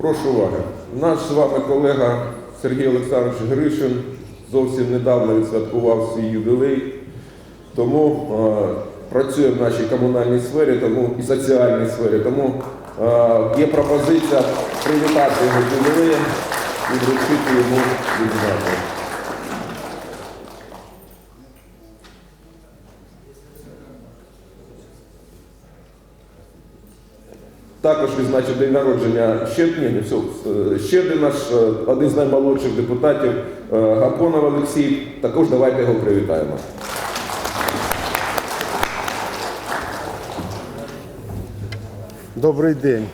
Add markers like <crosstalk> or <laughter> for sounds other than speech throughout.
Прошу уваги. Наш з вами колега Сергій Олександрович Гришин зовсім недавно відсвяткував свій ювілей. Тому е, працює в нашій комунальній сфері тому, і соціальній сфері. Тому е, є пропозиція привітати його ювілеєм і вручити йому відзнаку. Також відзначив день народження ще, ні, все, ще один наш е, один з наймолодших депутатів е, Гапонов Олексій. Також давайте його привітаємо. Добрий день.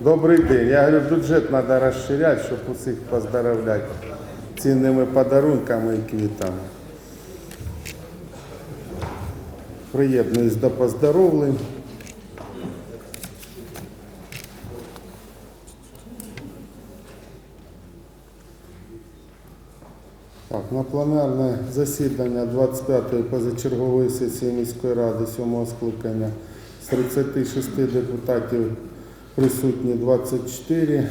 Добрий день. Я говорю, бюджет треба розширяти, щоб усіх поздоровляти цінними подарунками і квітами. Приєднуюсь до поздоровлень. Так, на пленарне засідання 25-ї позачергової сесії міської ради 7 скликання з 36 депутатів присутні 24.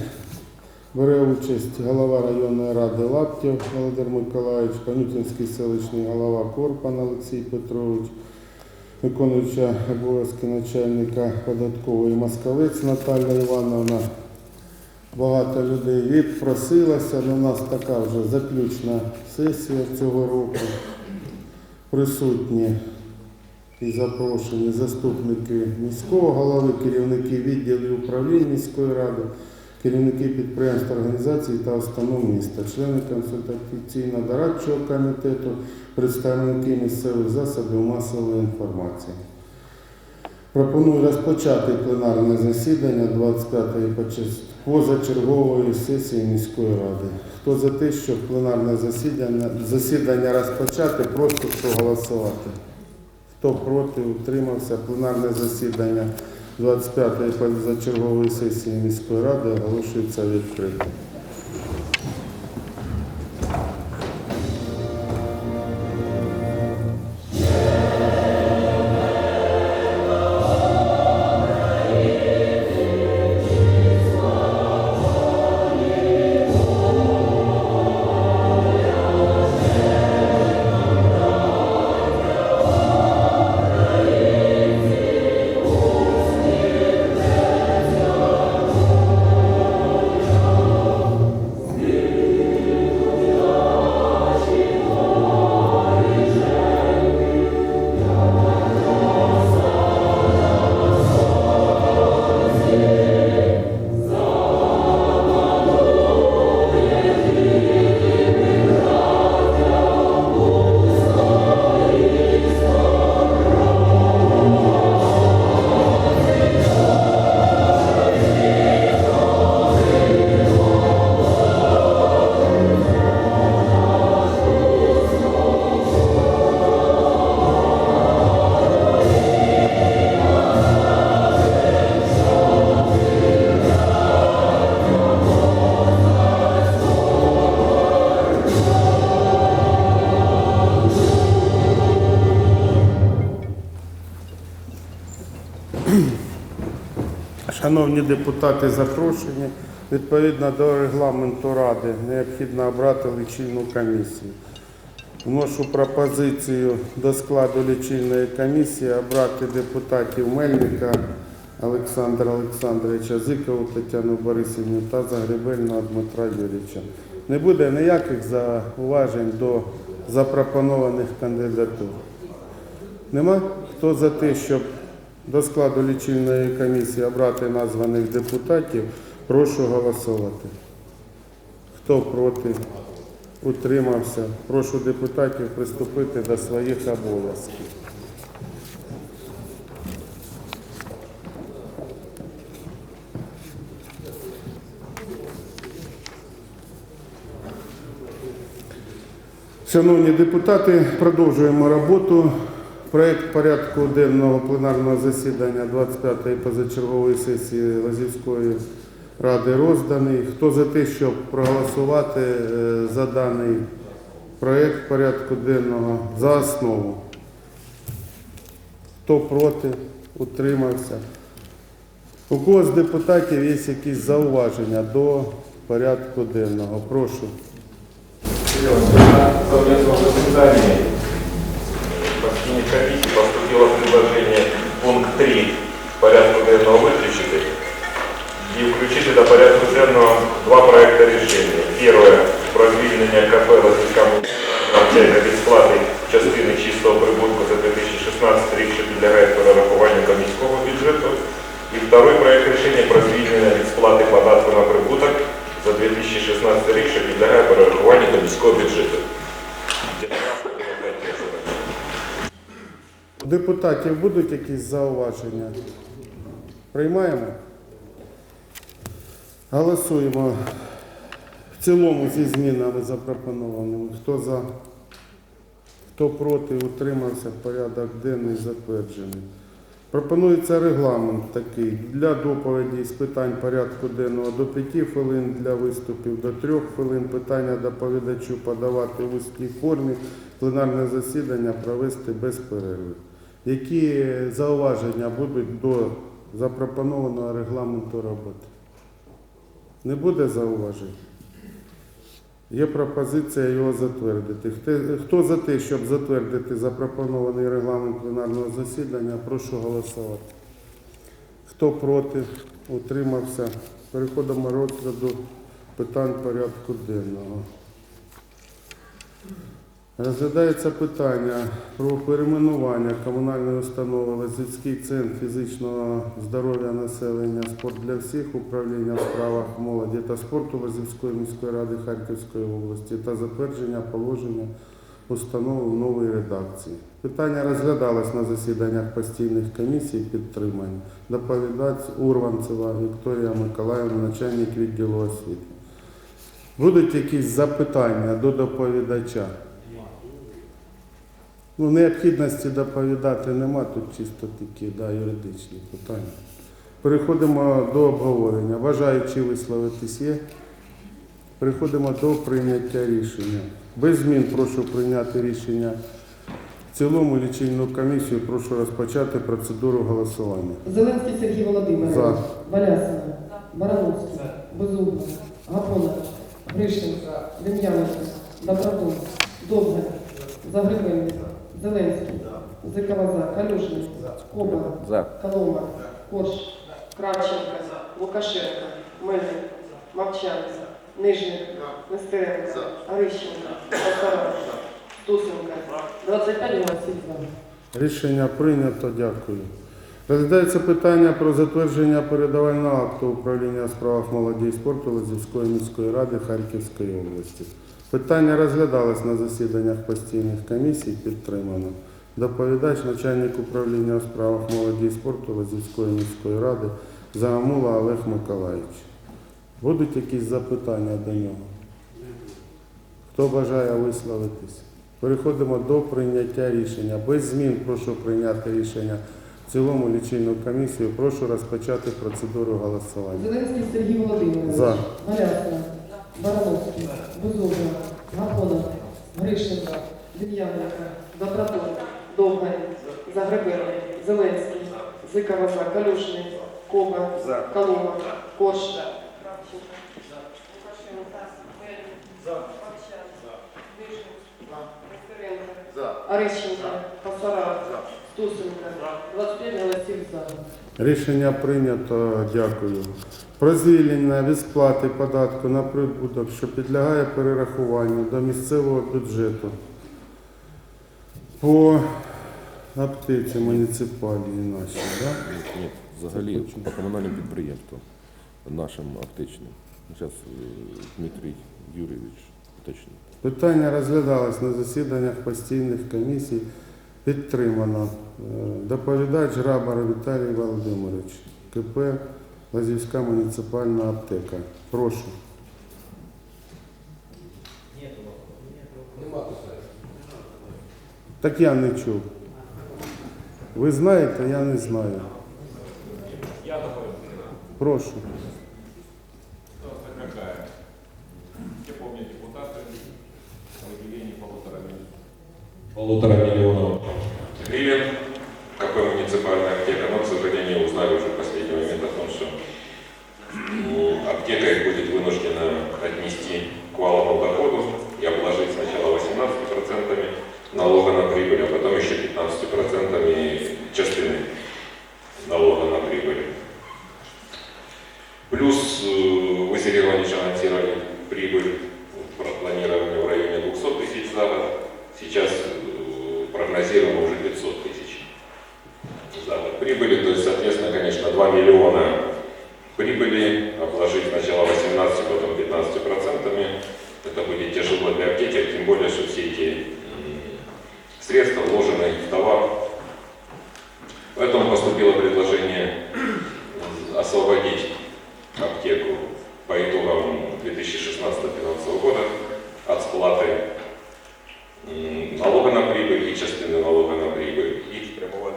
Бере участь голова районної ради Лаптів Володимир Миколаївич, Панютинський селищний голова Корпан Олексій Петрович, виконуюча обов'язки начальника податкової Москалець Наталя Івановна. Багато людей відпросилося. У нас така вже заключна сесія цього року. Присутні і запрошені заступники міського голови, керівники відділів управління міської ради, керівники підприємств, організацій та установ міста, члени консультаційно-дорадчого комітету, представники місцевих засобів масової інформації. Пропоную розпочати пленарне засідання 25-ї почес- позачергової сесії міської ради. Хто за те, щоб пленарне засідання, засідання розпочати, прошу проголосувати. Хто проти, утримався, пленарне засідання 25-ї позачергової сесії міської ради оголошується відкритим. Шановні депутати, запрошені. Відповідно до регламенту Ради необхідно обрати лічильну комісію. Вношу пропозицію до складу лічильної комісії обрати депутатів Мельника Олександра Олександровича, Зикову Тетяну Борисівну та Загребельного Дмитра Юрійовича. Не буде ніяких зауважень до запропонованих кандидатур. Нема? Хто за те, щоб до складу лічильної комісії обрати названих депутатів, прошу голосувати. Хто проти? Утримався. Прошу депутатів приступити до своїх обов'язків. Шановні депутати, продовжуємо роботу. Проект порядку денного пленарного засідання 25-ї позачергової сесії Лазівської ради розданий. Хто за те, щоб проголосувати е, за даний проект порядку денного за основу? Хто проти? Утримався. У кого з депутатів є якісь зауваження до порядку денного? Прошу. 3 порядку денного выключить и включить до порядку денного два проекта решения. Первое про звільнення кафе навчання від сплати частини чистого прибутку за 2016 рік, що підлягає перерахуванню до міського бюджету. І второй проект рішення про звільнення від сплати податку на прибуток за 2016 рік, що підлягає перерахуванню до міського бюджету. У депутатів будуть якісь зауваження? Приймаємо? Голосуємо в цілому зі змінами запропонованими. Хто за? Хто проти? Утримався? Порядок денний затверджений. Пропонується регламент такий для доповіді з питань порядку денного до 5 хвилин, для виступів до 3 хвилин, питання доповідачу подавати в усній формі, пленарне засідання провести без перерви. Які зауваження будуть до запропонованого регламенту роботи? Не буде зауважень? Є пропозиція його затвердити. Хто за те, щоб затвердити запропонований регламент пленарного засідання, прошу голосувати. Хто проти, утримався. Переходимо розгляду питань порядку денного. Розглядається питання про перейменування комунальної установи Лазівський центр фізичного здоров'я населення спорт для всіх управління в справах молоді та спорту Лазівської міської ради Харківської області та затвердження положення установи в новій редакції. Питання розглядалось на засіданнях постійних комісій підтримання. Доповідач Урванцева Вікторія Миколаївна, начальник відділу освіти. Будуть якісь запитання до доповідача? Ну, необхідності доповідати нема, тут чисто такі да, юридичні питання. Переходимо до обговорення. Бажаючи висловитись є. Переходимо до прийняття рішення. Без змін прошу прийняти рішення. В цілому лічильну комісію прошу розпочати процедуру голосування. Зеленський Сергій Володимирович. За. Валясина. Барановський. Безумна. Гапона. Гришин. Дем'яненко. Добродон. Довгань. Загребельник. Зеленський. Зиковоза. Калюжний. Коба. За. Колома. Корж. Кравченко. Лукашенко. Мельник. Мовчан. Нижник. Нестеренко. Орищенко. Полтора. Стусенко. 25 голосів за. Рішення прийнято, дякую. Розглядається питання про затвердження передавального акту управління у справах молоді і спорту Лозівської міської ради Харківської області. Питання розглядалось на засіданнях постійних комісій, підтримано. Доповідач, начальник управління у справах молоді і спорту Лозівської міської ради Загамула Олег Миколаївич. Будуть якісь запитання до нього? Хто бажає висловитись? Переходимо до прийняття рішення. Без змін прошу прийняти рішення. В цілому лічильну комісію прошу розпочати процедуру голосування. Зеленський Сергій Володимирович. За. Валясина. Барановський. Безумна. Гапона. Гришенко. Дем'яненко. Добродон. Довгань. Загребельник. Зеленський. Зиковоза. Калюшний. Коба. Колома. Кош. Орищенко. Пасара. Стусенко. 25 голосів за. Рішення прийнято. Дякую. Про звільнення від сплати податку на прибуток, що підлягає перерахуванню до місцевого бюджету по аптеці муніципальній нашій. Да? Ні, взагалі по комунальним підприємствам нашим аптечним. Зараз Дмитрій Юрійович уточнить. Питання розглядалось на засіданнях постійних комісій. Підтримано. Е, Доповідач Грабар Віталій Володимирович, КП Лазівська муніципальна аптека. Прошу. Так я не чув. Ви знаєте, я не знаю. Прошу. Какая? Все помнят депутаты о выделении полутора миллионов. Полутора миллионов гривен КП «Муниципальная аптека их будет вынуждена отнести поступило предложение освободить аптеку по итогам 2016 финансового года от сплаты м, налога на прибыль і частини налога на прибыль і спрямувати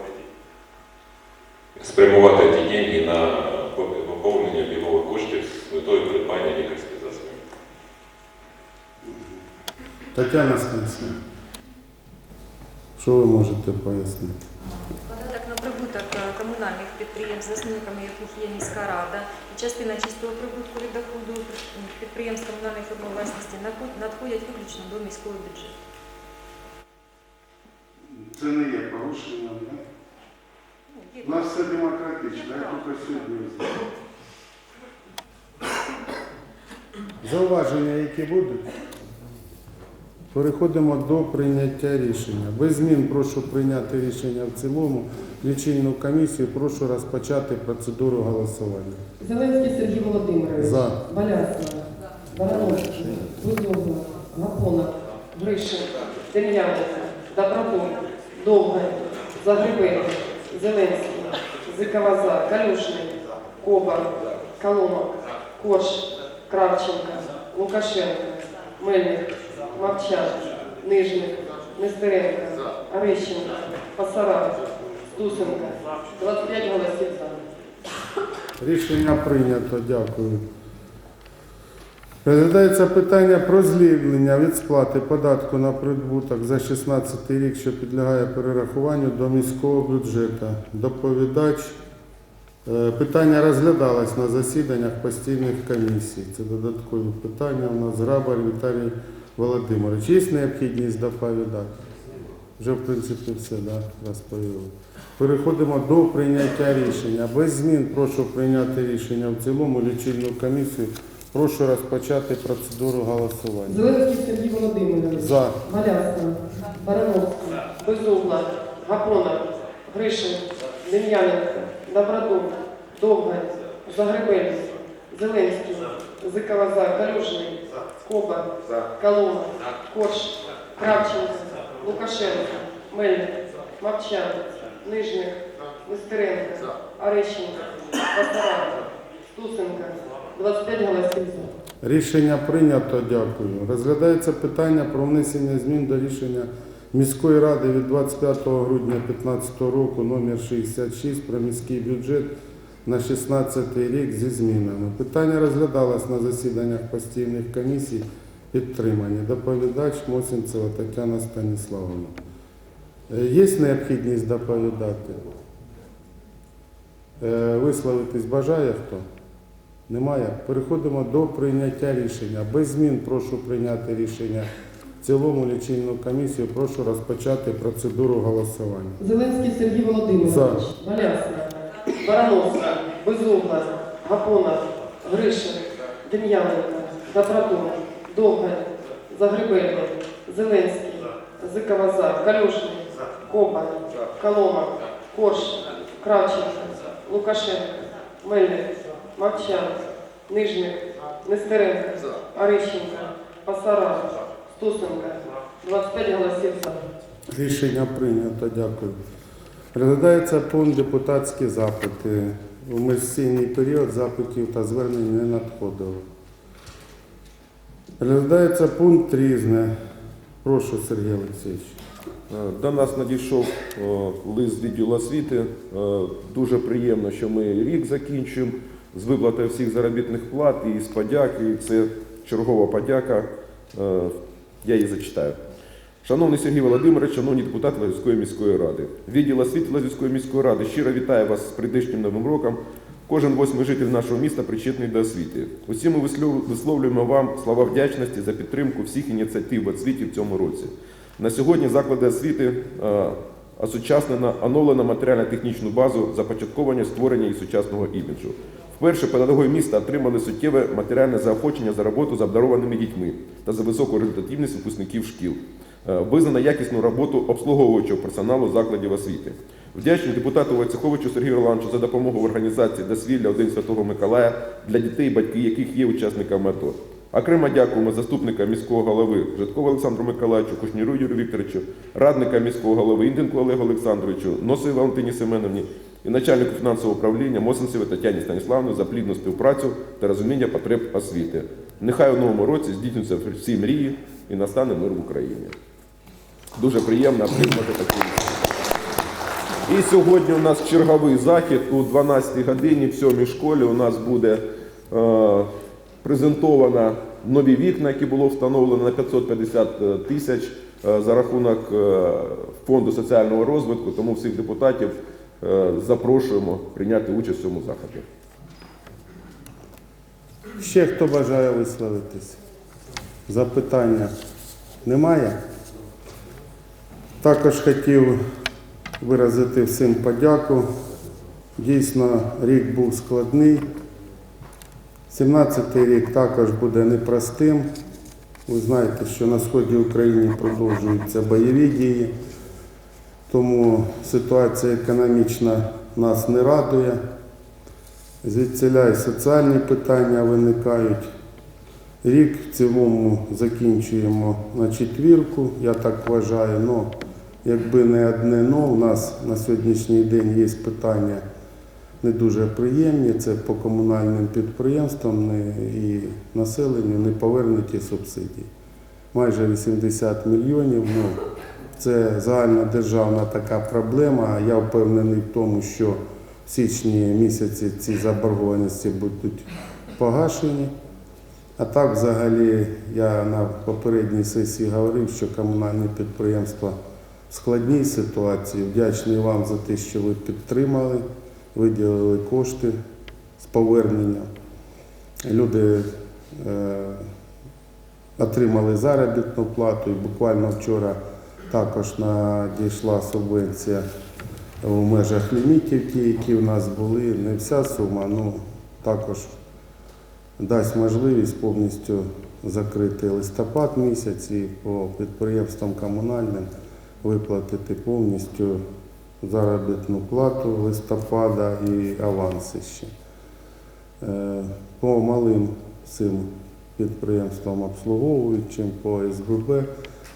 ті- спрямувати ті деньги на поповнення бігових коштів з метою придбання лікарських засобів. Тетяна Станіславівна, що ви можете пояснити? Підприємств, засновниками яких є міська рада, і частина чистого прибутку від доходу підприємств комунальної форми власності надходять виключно до міського бюджету. Це не є порушенням, так? Ну, У нас все демократично, я тільки сьогодні знаю. Зауваження, які будуть? Переходимо до прийняття рішення. Без змін прошу прийняти рішення в цілому. Лічильну комісію прошу розпочати процедуру голосування. Зеленський Сергій Володимирович. За. Балясова. Барановський. Бузугла. Гапонов. Гришин. Дем'яненко. Добродон. Довгань. Загребельник. Зеленський. Зиковоза. Калюшний. Кобар. Коломок. Корж. Кравченко. Лукашенко. Мельник. Мовчан. Нижник. Нестеренко. Орещенко. Пасарак. Стусенко. 25 голосів за. Рішення прийнято, дякую. Розглядається питання про звільнення від сплати податку на прибуток за 16 рік, що підлягає перерахуванню до міського бюджету. Доповідач. Е, Питання розглядалось на засіданнях постійних комісій. Це додаткові питання. У нас Грабар Віталій Володимирович. Є необхідність доповідати? Вже, в принципі, все да, розповіли. Переходимо до прийняття рішення. Без змін прошу прийняти рішення в цілому лічильну комісію. Прошу розпочати процедуру голосування. Зеленський Сергій Володимирович. За. Малясна. Барановський. Безугла. Гапонов. Гришин. Дем'яненко. Добродон. Довгань. Загребельник. Зеленський. Зиковоза. Калюжний. Коба. Коломов. Корж. Кравченко. Лукашенко. Мельник. Мовчан. Нижник. Нестеренко. Орещенко. Пасарак. Стусенко. 25 голосів за. Рішення прийнято, дякую. Розглядається питання про внесення змін до рішення міської ради від 25 грудня 2015 року номер 66 про міський бюджет на 16 рік зі змінами. Питання розглядалось на засіданнях постійних комісій підтримані. Доповідач Мосінцева Тетяна Станіславовна. Е, Є необхідність доповідати? Е, Висловитись бажає хто? Немає. Переходимо до прийняття рішення. Без змін прошу прийняти рішення. В цілому лічильну комісію прошу розпочати процедуру голосування. Зеленський Сергій Володимирович. За. Балясна. Барановський. Безугла. Гапонов. Гришин. Дем'яненко. Добродон. Довгань. Загребельник. Зеленський. Зиковоза. Калюшний. Коба. Колома. Корж. Кравченко. Лукашенко. Мельник. Мовчан. Нижник. Нестеренко. Орищенко. Пасарак. Стусенко. 25 голосів за. Рішення прийнято. Дякую. Розглядається пункт депутатські запити. У месійний період запитів та звернень не надходило. Розглядається пункт різне. Прошу, Сергій Олексійович. Е, До нас надійшов е, лист відділу освіти. Е, Дуже приємно, що ми рік закінчуємо з виплати всіх заробітних плат і з подяки. Це чергова подяка. Я її зачитаю. Шановний Сергій Володимирович, шановні депутати Лазівської міської ради, відділ освіти Лазівської міської ради щиро вітає вас з прийдешнім новим роком. Кожен восьмий житель нашого міста причетний до освіти. Усі ми висловлюємо вам слова вдячності за підтримку всіх ініціатив в освіті в цьому році. На сьогодні заклади освіти осучаснено, оновлено матеріально-технічну базу, започатковання створення і сучасного іміджу. Вперше педагоги міста отримали суттєве матеріальне заохочення за роботу з обдарованими дітьми та за високу результативність випускників шкіл. Е, Визнано якісну роботу обслуговуючого персоналу закладів освіти. Вдячні депутату Войцеховичу Сергію Романовичу за допомогу в організації дозвілля Один Святого Миколая для дітей, батьки яких є учасниками АТО. Окремо дякуємо заступника міського голови Житкову Олександру Миколаївичу, Кушніру Юрію Вікторовичу, радника міського голови Інденку Олегу Олександровичу, Носові Валентині Семеновні і начальнику фінансового управління Мосенцеві Тетяні Станіславовні за плідну співпрацю та розуміння потреб освіти. Нехай у новому році здійснюються всі мрії і настане мир в Україні. Дуже приємно отримати таку. І сьогодні у нас черговий захід у 12 годині в 7 школі у нас буде е, презентовано нові вікна, які було встановлено на 550 тисяч е, за рахунок е, фонду соціального розвитку. Тому всіх депутатів е, запрошуємо прийняти участь в цьому заході. Ще хто бажає висловитись? Запитання немає? Також хотів виразити всім подяку. Дійсно, рік був складний. 17-й рік також буде непростим. Ви знаєте, що на сході України продовжуються бойові дії, тому ситуація економічна нас не радує. Звідсіля і соціальні питання виникають. Рік в цілому закінчуємо на четвірку, я так вважаю. Ну, якби не одне но, у нас на сьогоднішній день є питання не дуже приємні. Це по комунальним підприємствам і населенню не повернуті субсидії. Майже 80 мільйонів. Ну, це загальна державна така проблема. Я впевнений в тому, що в січні місяці ці заборгованості будуть погашені. А так, взагалі, я на попередній сесії говорив, що комунальні підприємства складній ситуації. Вдячний вам за те, що ви підтримали, виділили кошти з повернення. Люди е, отримали заробітну плату і буквально вчора також надійшла субвенція у межах лімітів, ті, які в нас були. Не вся сума, ну також дасть можливість повністю закрити листопад місяць і по підприємствам комунальним виплатити повністю заробітну плату листопада і аванси ще. Е, По малим цим підприємствам обслуговуючим, по СББ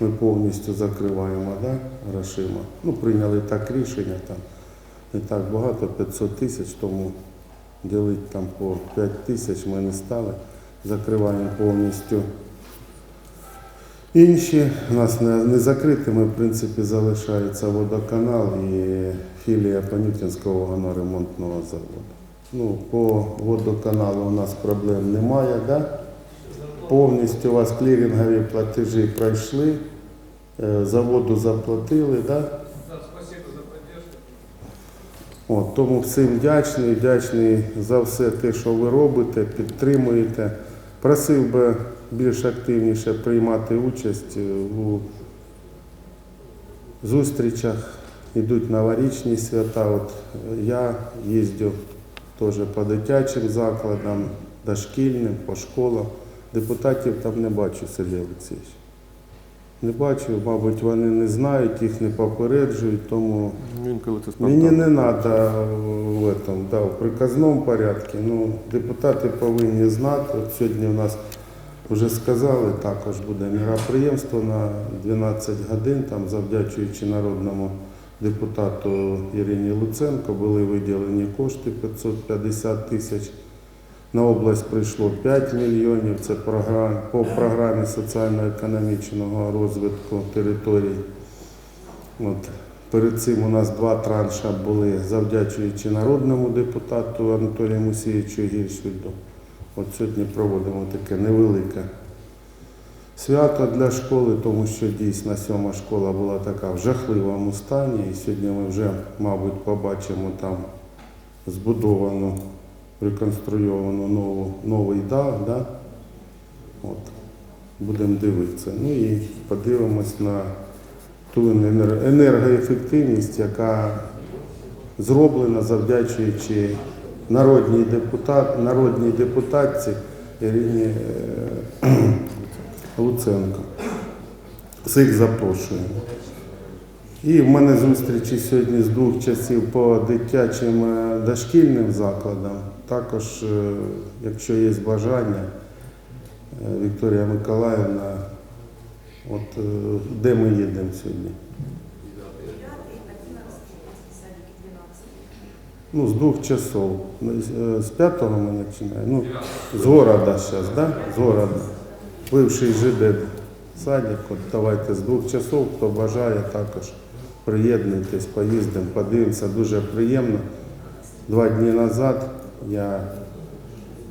ми повністю закриваємо да, грошима. Ну, прийняли так рішення, там не так багато, 500 тисяч, тому ділити там по 5 тисяч ми не стали. Закриваємо повністю. Інші у нас не, не закритими, в принципі, залишається водоканал і філія Панютинського вагоноремонтного заводу. Ну, по водоканалу у нас проблем немає, да? повністю у вас клірингові платежі пройшли, е, за воду заплатили, да? От, тому всім вдячний, вдячний за все те, що ви робите, підтримуєте. Просив би більш активніше приймати участь е, у зустрічах. Йдуть новорічні свята. От е, я їздю теж по дитячим закладам, дошкільним, по школам. Депутатів там не бачу, Сергій Олексійович. Не бачу, мабуть, вони не знають, їх не попереджують, тому Мені не треба в этом, да, в приказному порядку. Ну, депутати повинні знати. От сьогодні у нас вже сказали, також буде міроприємство на 12 годин, там завдячуючи народному депутату Ірині Луценко, були виділені кошти 550 тисяч. На область прийшло 5 мільйонів. Це по програмі соціально-економічного розвитку територій. От. Перед цим у нас два транша були, завдячуючи народному депутату Анатолію Мусійовичу Гіршвіду. От сьогодні проводимо таке невелике свято для школи, тому що дійсно сьома школа була така в жахливому стані. І сьогодні ми вже, мабуть, побачимо там збудовану, реконструйовану нову, новий дах. Да? От. Будемо дивитися. Ну і подивимось на ту енергоефективність, яка зроблена завдячуючи народній депутат, народній депутатці Ірині е, Луценко. Всіх запрошуємо. І в мене зустрічі сьогодні з двох часів по дитячим е, дошкільним закладам. Також, е, якщо є бажання, Вікторія Миколаївна, от де ми їдемо сьогодні? Ну, з двох часов. Е, З п'ятого ми починаємо. Ну, з города зараз, да? З города. Бивший ЖД садик. От давайте з двох часов, хто бажає, також приєднуйтесь, поїздимо, подивимося. Дуже приємно. Два дні назад я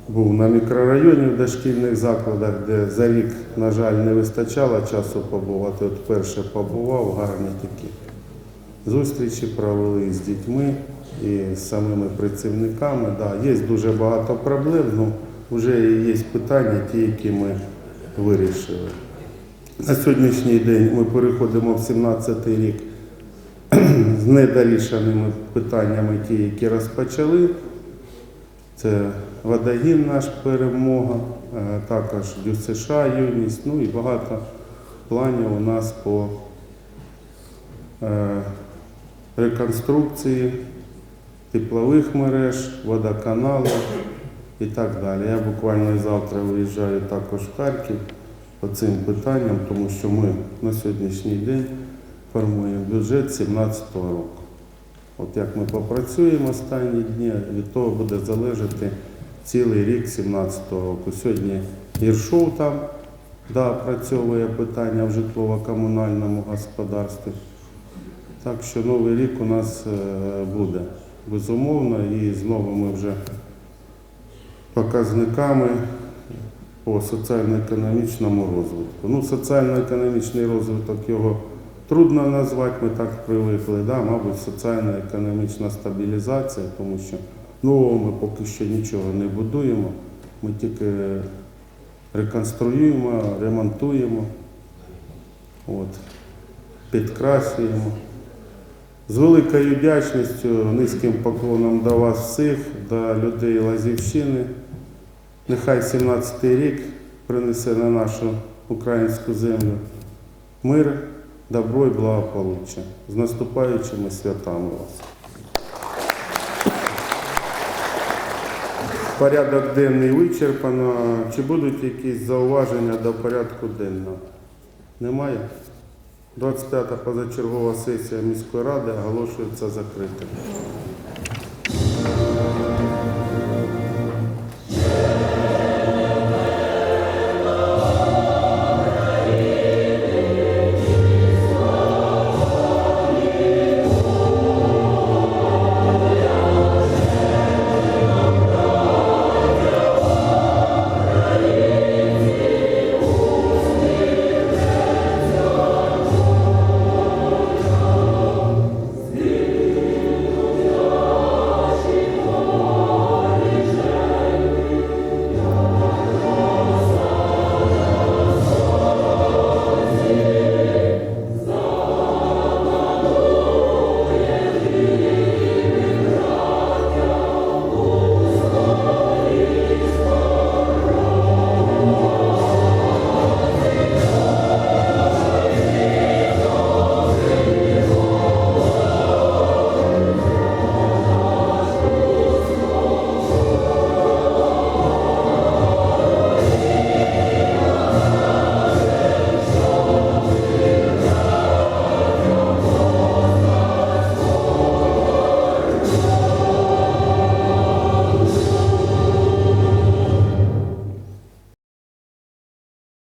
був на мікрорайоні в дошкільних закладах, де за рік, на жаль, не вистачало часу побувати. От перше побував, гарні такі зустрічі провели з дітьми і з самими працівниками. Да, є дуже багато проблем, але вже є питання, ті, які ми вирішили. На сьогоднішній день ми переходимо в 17-й рік <clears throat> з недорішеними питаннями, ті, які розпочали. Це водогін наш перемога, е, також ДЮСШ юність, ну і багато планів у нас по е, реконструкції теплових мереж, водоканалу і так далі. Я буквально завтра виїжджаю також в Харків по цим питанням, тому що ми на сьогоднішній день формуємо бюджет 2017 року. От як ми попрацюємо останні дні, від того буде залежати цілий рік 2017 року. Сьогодні Єршов там да, опрацьовує питання в житлово-комунальному господарстві. Так що новий рік у нас е, буде безумовно і з новими вже показниками по соціально-економічному розвитку. Ну, соціально-економічний розвиток його трудно назвати, ми так привикли. Да? Мабуть, соціально-економічна стабілізація, тому що нового ми поки що нічого не будуємо. Ми тільки реконструюємо, ремонтуємо, от, підкрасуємо. З великою вдячністю, низьким поклоном до вас всіх, до людей Лазівщини. Нехай 17-й рік принесе на нашу українську землю мир, добро і благополуччя. З наступаючими святами вас. Порядок денний вичерпано. Чи будуть якісь зауваження до порядку денного? Немає? 25-та позачергова сесія міської ради оголошується закритою.